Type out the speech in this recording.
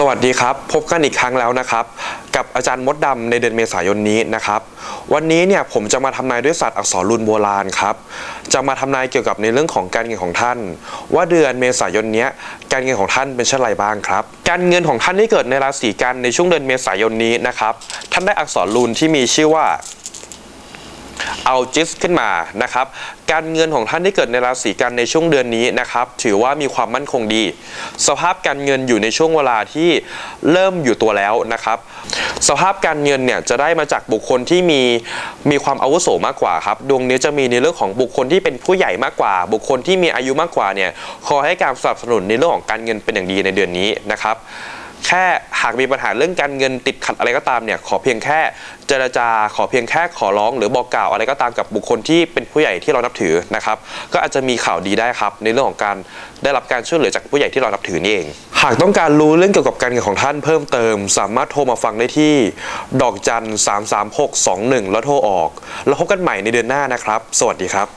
สวัสดีครับ พบกันอีกครั้งแล้วนะครับ กับอาจารย์มดดำในเดือนเมษายนนี้นะครับ วันนี้เนี่ยผมจะมาทำนายด้วยศาสตร์อักษรรุนโบราณครับ จะมาทำนายเกี่ยวกับในเรื่องของการเงินของท่าน ว่าเดือนเมษายนเนี้ยการเงินของท่านเป็นเช่นไรบ้างครับ การเงินของท่านที่เกิดในราศีกันในช่วงเดือนเมษายนนี้นะครับ ท่านได้อักษรรุนที่มีชื่อว่า เอาจิสขึ้นมานะครับการเงินของท่านที่เกิดในราศีกันในช่วงเดือนนี้นะครับถือว่ามีความมั่นคงดี สภาพการเงินอยู่ในช่วงเวลาที่เริ่มอยู่ตัวแล้วนะครับสภาพการเงินเนี่ยจะได้มาจากบุคคลที่มีมีความอาวุโสมากกว่าครับดวงนี้จะมีในเรื่องของบุคคลที่เป็นผู้ใหญ่มากกว่า บุคคลที่มีอายุมากกว่าเนี่ยคอยให้การสนับสนุนในเรื่องของการเงินเป็นอย่างดีในเดือนนี้นะครับ แค่หากมีปัญหาเรื่องการเงินติดขัดอะไรก็ตามเนี่ยขอเพียงแค่เจรจาขอเพียงแค่ขอร้อง หรือบอกกล่าวอะไรก็ตามกับบุคคลที่เป็นผู้ใหญ่ที่เรานับถือนะครับก็อาจจะมีข่าวดีได้ครับ ในเรื่องของการได้รับการช่วยเหลือจากผู้ใหญ่ที่เรานับถือนี่เอง หากต้องการรู้เรื่องเกี่ยวกับการเงินของท่านเพิ่มเติม สามารถโทรมาฟังได้ที่ ดอกจัน 33621 แล้วโทรออก แล้วพบกันใหม่ในเดือนหน้านะครับ สวัสดีครับ